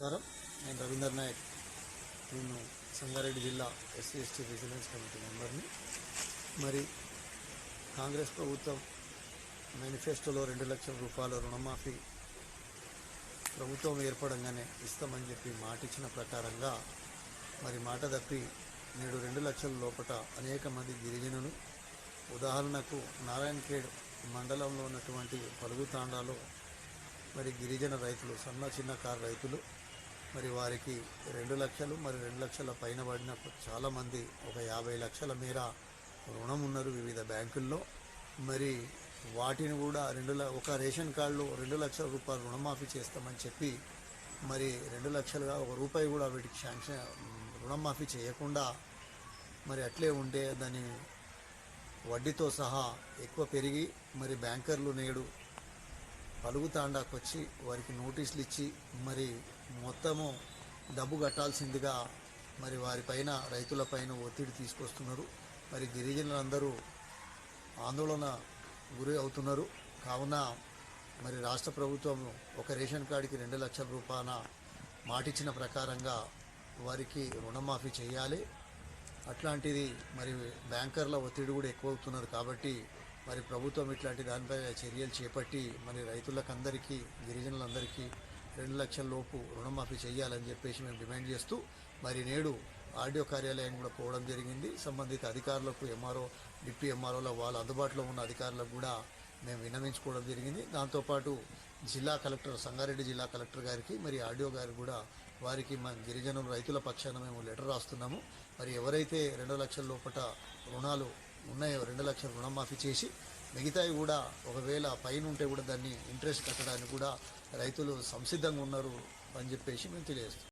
నమస్కారం. నేను రవీందర్ నాయక్. నేను సంగారెడ్డి జిల్లా ఎస్సీ ఎస్టీ రెసిడెన్స్ కమిటీ మెంబర్ని. మరి కాంగ్రెస్ ప్రభుత్వం మేనిఫెస్టోలో రెండు లక్షల రూపాయల రుణమాఫీ ప్రభుత్వం ఏర్పడంగానే ఇస్తామని చెప్పి మాట ఇచ్చిన ప్రకారంగా మరి మాట తప్పి నేడు రెండు లక్షల లోపట అనేక మంది గిరిజనులు ఉదాహరణకు నారాయణఖేడ్ మండలంలో ఉన్నటువంటి పలుగు తాండాలో మరి గిరిజన రైతులు సన్న చిన్న కారు రైతులు మరి వారికి రెండు లక్షలు మరి రెండు లక్షల పైన పడిన చాలామంది ఒక యాభై లక్షల మేర రుణం ఉన్నారు వివిధ బ్యాంకుల్లో. మరి వాటిని కూడా రెండు ల- ఒక రేషన్ కార్డులో రెండు లక్షల రూపాయలు రుణమాఫీ చేస్తామని చెప్పి మరి రెండు లక్షలుగా ఒక రూపాయి కూడా వీటికి శాంక్షన్ రుణమాఫీ చేయకుండా మరి అట్లే ఉంటే దాని వడ్డీతో సహా ఎక్కువ పెరిగి మరి బ్యాంకర్లు నేడు పలుగు తాండాకు వచ్చి వారికి నోటీసులు ఇచ్చి మరి మొత్తము డబ్బు కట్టాల్సిందిగా మరి వారిపైన రైతులపైన ఒత్తిడి తీసుకొస్తున్నారు. మరి గిరిజనులందరూ ఆందోళన గురి అవుతున్నారు. కావున మరి రాష్ట్ర ప్రభుత్వం ఒక రేషన్ కార్డుకి రెండు లక్షల రూపాయల మాటిచ్చిన ప్రకారంగా వారికి రుణమాఫీ చేయాలి. అట్లాంటిది మరి బ్యాంకర్ల ఒత్తిడి కూడా ఎక్కువ అవుతున్నారు కాబట్టి మరి ప్రభుత్వం ఇట్లాంటి దానిపై చర్యలు చేపట్టి మరి రైతులకందరికీ గిరిజనులందరికీ రెండు లక్షల లోపు రుణమాఫీ చేయాలని చెప్పేసి మేము డిమాండ్ చేస్తూ మరి నేడు ఆర్డీఓ కార్యాలయం కూడా పోవడం జరిగింది. సంబంధిత అధికారులకు ఎంఆర్ఓ డిప్యూ ఎంఆర్ఓల వాళ్ళ అందుబాటులో ఉన్న అధికారులకు కూడా మేము విన్నవించుకోవడం జరిగింది. దాంతోపాటు జిల్లా కలెక్టర్ సంగారెడ్డి జిల్లా కలెక్టర్ గారికి మరి ఆర్డీఓ గారికి కూడా వారికి మా గిరిజనులు రైతుల పక్షాన మేము లెటర్ రాస్తున్నాము. మరి ఎవరైతే రెండు లక్షల లోపట రుణాలు ఉన్నాయో రెండు లక్షల రుణమాఫీ చేసి మిగతావి కూడా ఒకవేళ పైన ఉంటే కూడా దాన్ని ఇంట్రెస్ట్ కట్టడానికి కూడా రైతులు సంసిద్ధంగా ఉన్నారు అని చెప్పేసి మేము తెలియజేస్తాం